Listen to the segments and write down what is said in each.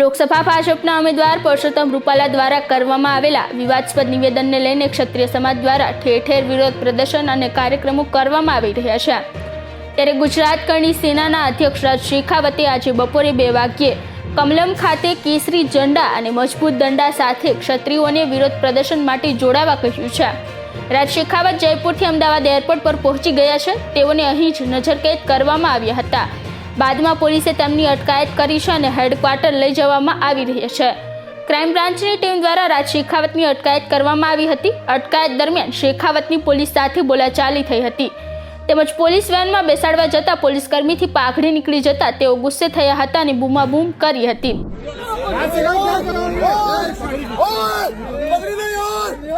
લોકસભા ભાજપના ઉમેદવાર પરસોત્તમ રૂપાલા દ્વારા કરવામાં આવેલા વિવાદસ્પદ નિવેદનને લઈને ક્ષત્રિય સમાજ દ્વારા ઠેર ઠેર વિરોધ પ્રદર્શન અને કાર્યક્રમો કરવામાં આવી રહ્યા છે. ત્યારે ગુજરાત કરણી સેનાના અધ્યક્ષ રાજ શેખાવતે આજે બપોરે બે વાગ્યે કમલમ ખાતે કેસરી ઝંડા અને મજબૂત દંડા સાથે ક્ષત્રિયોને વિરોધ પ્રદર્શન માટે જોડાવા કહ્યું છે. રાજ શેખાવત જયપુરથી અમદાવાદ એરપોર્ટ પર પહોંચી ગયા છે. તેઓને અહીં જ નજરકેદ કરવામાં આવ્યા હતા. બાદમાં પોલીસે તેમની અટકાયત કરી છે અને હેડક્વાર્ટર લઈ જવામાં આવી રહ્યા છે. ક્રાઇમ બ્રાન્ચની ટીમ દ્વારા રાજ શેખાવતની અટકાયત કરવામાં આવી હતી. અટકાયત દરમિયાન શેખાવતની પોલીસ સાથે બોલાચાલી થઈ હતી. તેમજ પોલીસ વેનમાં બેસાડવા જતા પોલીસ કર્મીથી પાઘડી નીકળી જતા તેઓ ગુસ્સે થયા હતા અને બૂમાબૂમ કરી હતી.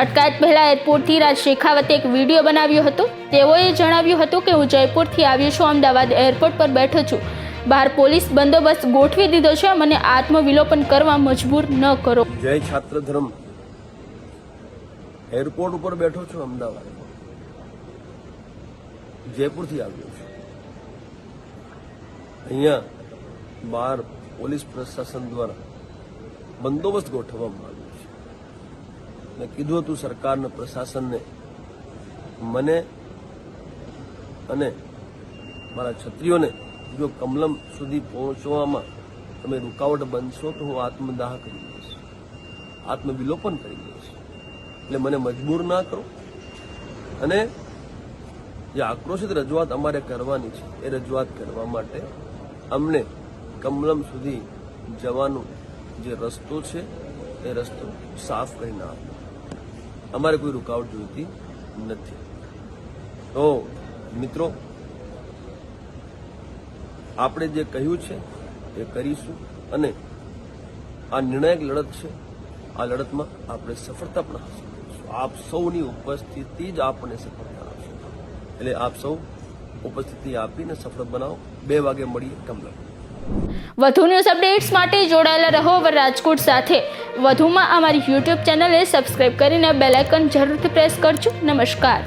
અટકાયત પહેલા એરપોર્ટથી રાજ શેખાવતે એક વીડિયો બનાવ્યો હતો. તેઓએ જણાવ્યું હતું કે, હું જયપુરથી આવ્યો છું, અમદાવાદ એરપોર્ટ પર બેઠો છું. બહાર પોલીસ બંદોબસ્ત ગોઠવી દીધો છે મને આત્મવિલોપન કરવા મજબૂર ન કરો. જય છાત્ર ધર્મ એરપોર્ટ ઉપર બેઠો છું, અમદાવાદ. જયપુરથી આવ્યો છું. અહીંયા બહાર પોલીસ પ્રશાસન દ્વારા બંદોબસ્ત ગોઠવવામાં આવ્યો મેં કીધું હતું સરકારને, પ્રશાસનને. મને અને મારા છત્રીઓને જો કમલમ સુધી પહોંચવામાં તમે રૂકાવટ બનશો તો હું આત્મદાહ કરી દઈશ. આત્મવિલોપન કરી દઈશ. એટલે મને મજબૂર ના કરો. અને જે આક્રોશિત રજૂઆત અમારે કરવાની છે, એ રજૂઆત કરવા માટે અમને કમલમ સુધી જવાનો જે રસ્તો છે, એ રસ્તો સાફ કરીને આપો. અમારે કોઈ રૂકાવટ જોઈતી નથી. તો મિત્રો, આપણે જે કહ્યું છે એ કરીશું અને આ નિર્ણાયક લડત છે. આ લડતમાં આપણે સફળતા પણ હાંસલ કરીશું. આપ સૌની ઉપસ્થિતિ જ આપણને સફળતા આપશે. એટલે આપ સૌ ઉપસ્થિતિ આપીને સફળ બનાવો. બે વાગે મળીએ કમલા વધુ ન્યૂઝ અપડેટ્સ માટે જોડાયેલા રહો રાજકોટ સાથે. વધુમાં અમારી યુટ્યુબ ચેનલને સબસ્ક્રાઈબ કરીને બેલ આઇકન જરૂરથી પ્રેસ કરજો. નમસ્કાર.